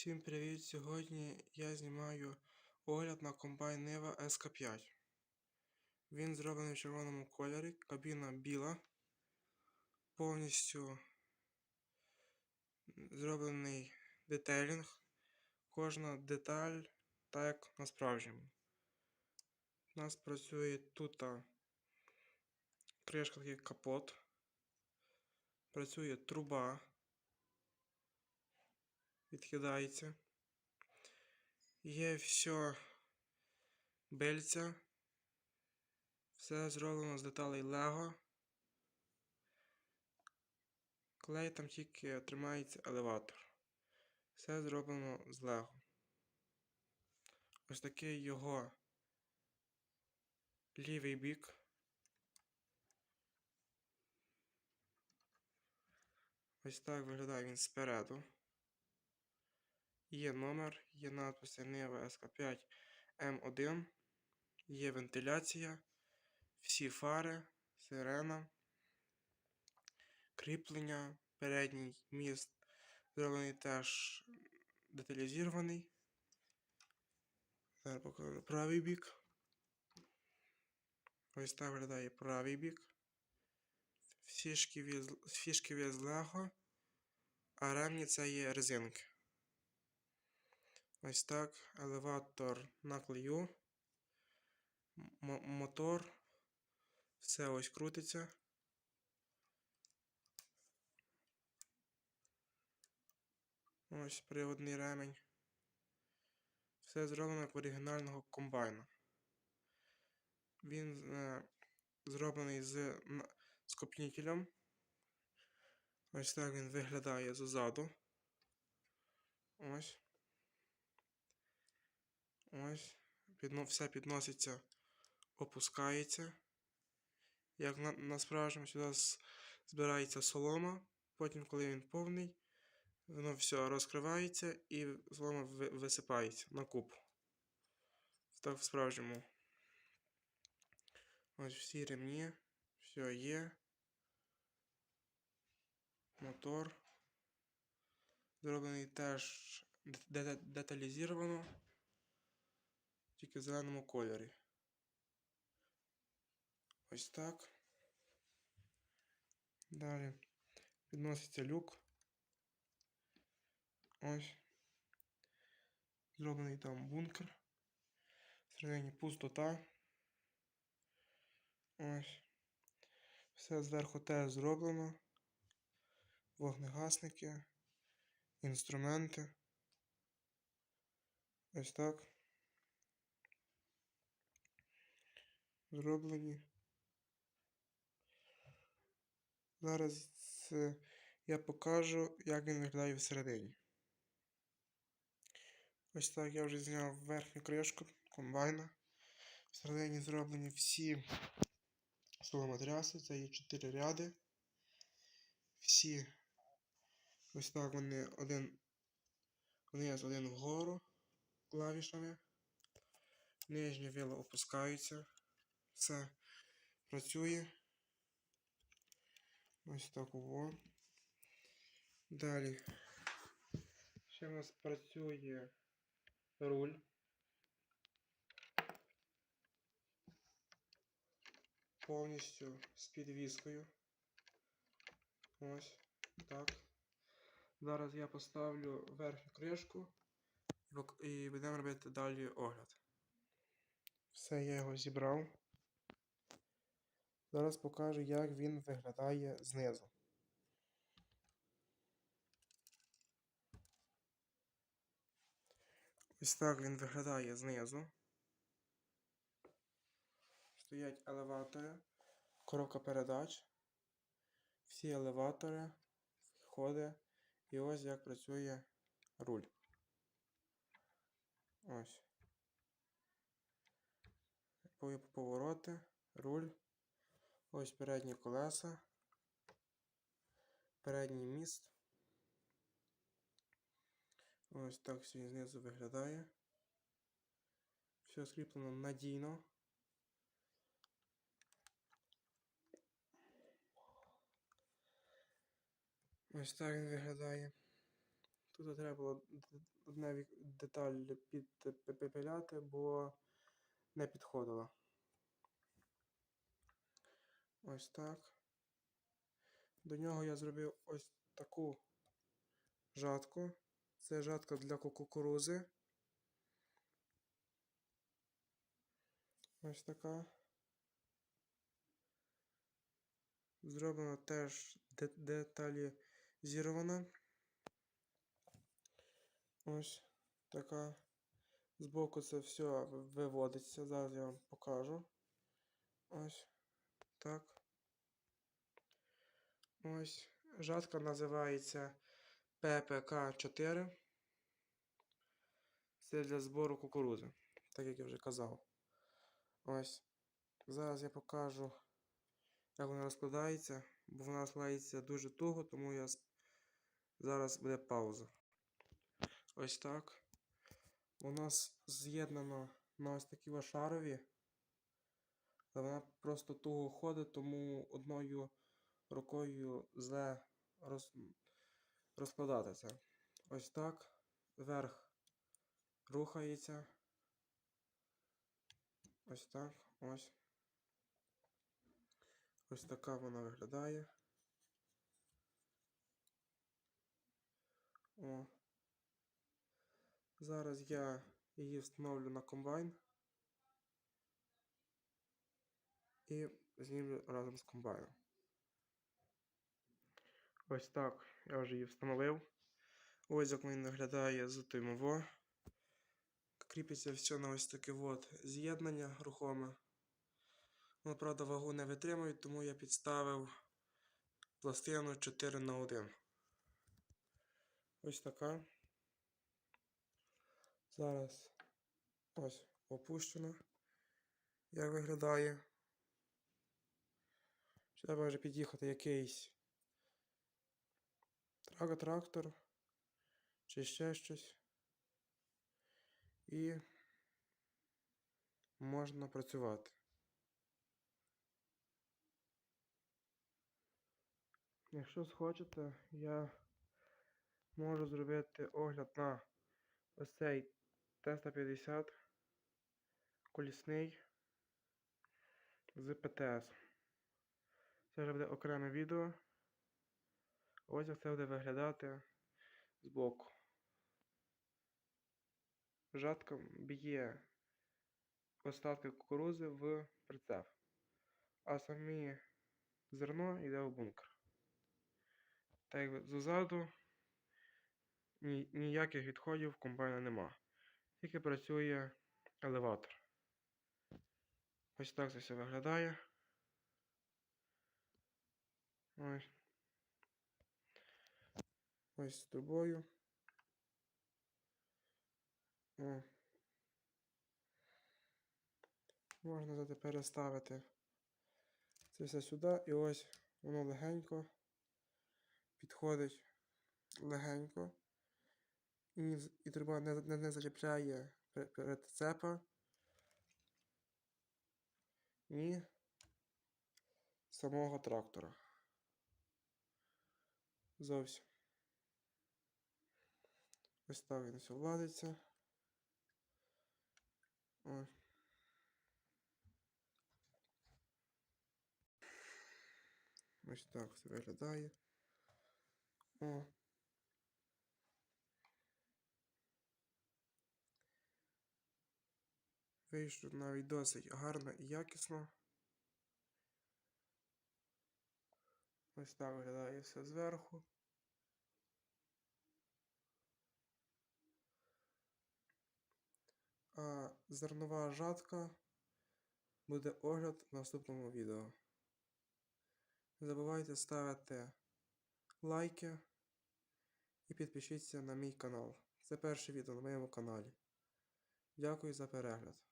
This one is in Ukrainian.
Всім привіт! Сьогодні я знімаю огляд на комбайн Нива СК5. Він зроблений в червоному кольорі, кабіна біла, повністю зроблений детейлінг, кожна деталь так як на справжньому. У нас працює тут кришка такий капот, працює труба відкидається. Є все бельця. Все зроблено з деталей Лего. Клей там тільки тримається елеватор. Все зроблено з Лего. Ось такий його лівий бік. Ось так виглядає він спереду. Є номер, є надписи Нива СК5 М1, є вентиляція, всі фари, сирена, кріплення, передній міст. Зроблений теж деталізований. Зараз покажу правий бік. Ось так виглядає правий бік. З- всі шківі з Лего, а ремні це є резинки. Ось так, елеватор на клею, мотор, все ось крутиться. Ось приводний ремень. Все зроблено як оригінального комбайна. Він е, зроблений з н- скопнітелем. Ось так він виглядає ззаду. Ось. Ось. Підно, все підноситься, опускається. Як на, на справжньому сюди збирається солома. Потім, коли він повний, воно все розкривається і солома висипається на купу. Так в справжньому. Ось всі ремні, все є. Мотор. Зроблений теж де- де- деталізовано тільки в зеленому кольорі. Ось так. Далі підноситься люк. Ось. Зроблений там бункер. Всередині пустота. Ось. Все зверху теж зроблено. Вогнегасники, інструменти. Ось так. Зроблені. Зараз я покажу, як він виглядає всередині. Ось так я вже зняв верхню кришку комбайна. Всередині зроблені всі соломотряси, це є 4 ряди. Всі ось так вони один вниз, один вгору клавішами. Нижні вила опускаються. Все працює. Ось так во. Далі. Ще в нас працює руль. Повністю з підвіскою. Ось так. Зараз я поставлю верхню кришку і будемо робити далі огляд. Все, я його зібрав. Зараз покажу, як він виглядає знизу. Ось так він виглядає знизу. Стоять елеватори, коробка передач, всі елеватори, входи. І ось як працює руль. Ось. Пов- Повороти, руль. Ось передні колеса. Передній міст. Ось так все знизу виглядає. Все скріплено надійно. Ось так він виглядає. Тут треба було одне деталь підпиляти, бо не підходила. Ось так. До нього я зробив ось таку жатку. Це жатка для ку- кукурузи. Ось така. Зроблена теж де- деталізірована. Ось така. Збоку це все виводиться. Зараз я вам покажу. Ось так. Ось. Жатка називається ППК-4. Це для збору кукурузи, так як я вже казав. Ось. Зараз я покажу, як вона розкладається, бо вона розкладається дуже туго, тому я зараз буде пауза. Ось так. У нас з'єднано на ось такі ось шарові. Але вона просто туго ходить, тому одною рукою зле роз... розкладати це. Ось так. Вверх рухається. Ось так. Ось. Ось така вона виглядає. О. Зараз я її встановлю на комбайн. І знімлю разом з комбайном. Ось так. Я вже її встановив. Ось як він виглядає з тимово. Кріпиться все на ось таке от з'єднання рухоме. Воно, правда, вагу не витримує, тому я підставив пластину 4 на 1 Ось така. Зараз ось опущена. Як виглядає. Треба вже під'їхати якийсь трак- трактор чи ще щось. І можна працювати. Якщо схочете, я можу зробити огляд на ось цей Т-150 колісний з ПТС. Це вже буде окреме відео. Ось як це буде виглядати збоку. Жатка б'є остатки кукурузи в прицеп, а самі зерно йде в бункер. Так ззаду ніяких відходів комбайна нема. Тільки працює елеватор. Ось так це все виглядає. Ось. Ось з трубою. О. Можна зате переставити це все сюди і ось воно легенько підходить легенько. І, і труба не, не, не зачіпляє пе- прицепа. Ні самого трактора. Зовсім. Ось так він все владиться. Ось. Ось так все виглядає. О. Вийшло навіть досить гарно і якісно. Ось так виглядає все зверху. А зернова жатка буде огляд в наступному відео. Не забувайте ставити лайки і підпишіться на мій канал. Це перше відео на моєму каналі. Дякую за перегляд.